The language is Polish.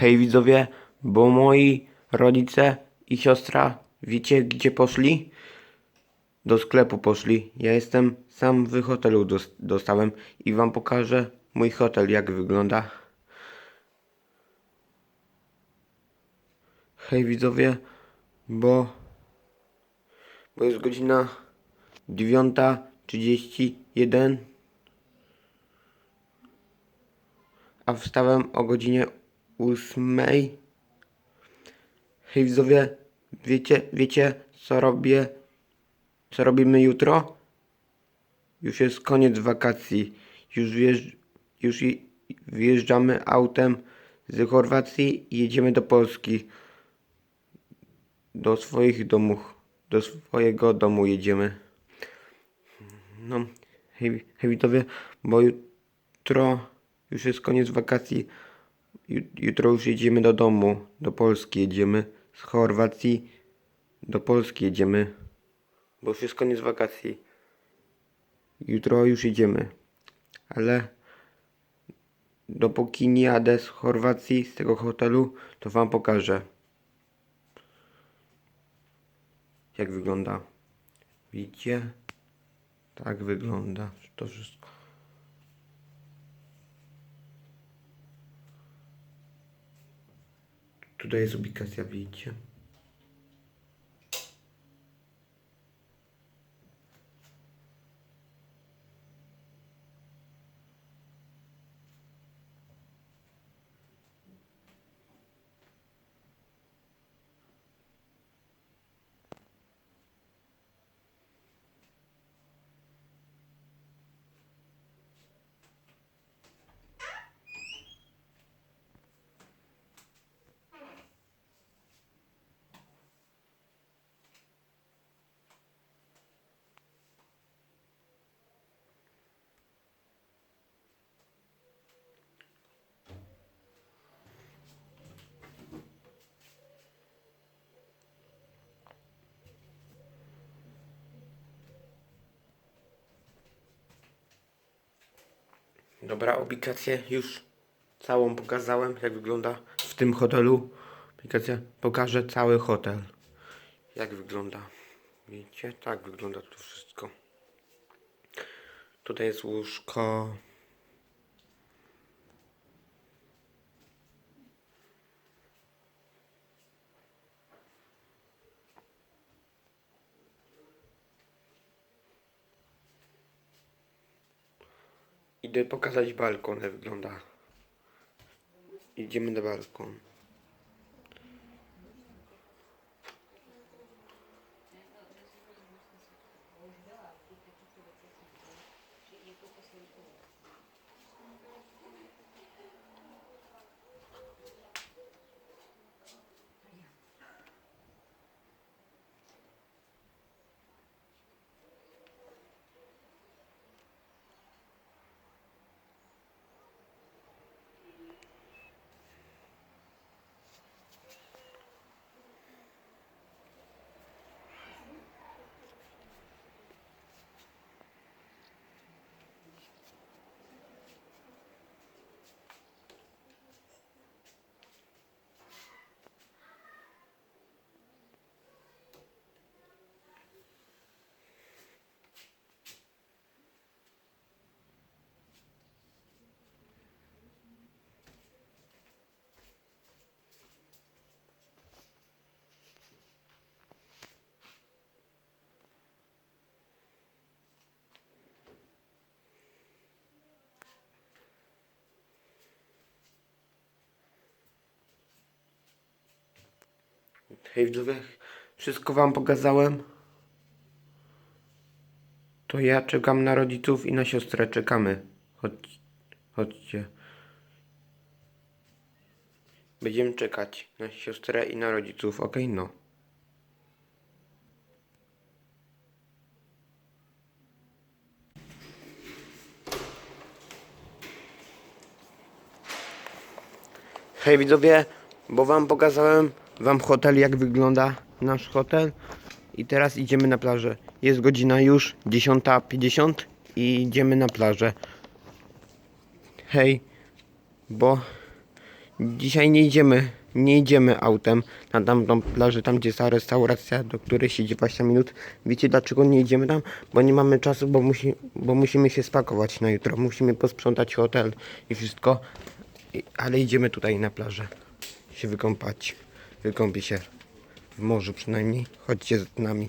Hej widzowie, bo moi rodzice i siostra, wiecie gdzie poszli? Do sklepu poszli. Ja jestem sam w hotelu dos- dostałem i wam pokażę mój hotel jak wygląda. Hej widzowie, bo bo jest godzina 9.31 a wstałem o godzinie 8. Hej widzowie, wiecie, wiecie co robię, co robimy jutro? Już jest koniec wakacji. Już, wjeżdż, już wjeżdżamy autem z Chorwacji i jedziemy do Polski. Do swoich domów. Do swojego domu jedziemy. No, hej, hej widzowie, bo jutro już jest koniec wakacji. Ju- Jutro już jedziemy do domu, do Polski jedziemy. Z Chorwacji do Polski jedziemy. Bo już jest koniec wakacji. Jutro już jedziemy. Ale dopóki nie jadę z Chorwacji, z tego hotelu, to wam pokażę. Jak wygląda. Widzicie? Tak wygląda to wszystko. Tutaj jest ubikacja, widzicie? Dobra, aplikację już całą pokazałem, jak wygląda w tym hotelu. Aplikacja pokaże cały hotel. Jak wygląda. Widzicie? Tak wygląda to wszystko. Tutaj jest łóżko. Idę pokazać balkon, jak wygląda. Idziemy na balkon. Hej widzowie, wszystko wam pokazałem. To ja czekam na rodziców i na siostrę czekamy. Chodź, chodźcie. Będziemy czekać na siostrę i na rodziców, okej no. Hej widzowie, bo wam pokazałem wam hotel, jak wygląda nasz hotel. I teraz idziemy na plażę. Jest godzina już 10.50 i idziemy na plażę. Hej, bo Dzisiaj nie idziemy, nie idziemy autem na tamtą plażę, tam gdzie jest ta restauracja, do której siedzi 20 minut. Wiecie dlaczego nie idziemy tam? Bo nie mamy czasu, bo, musi, bo musimy się spakować na jutro. Musimy posprzątać hotel i wszystko. I, ale idziemy tutaj na plażę. Się wykąpać. Wykąpię się w morzu przynajmniej. Chodźcie z nami.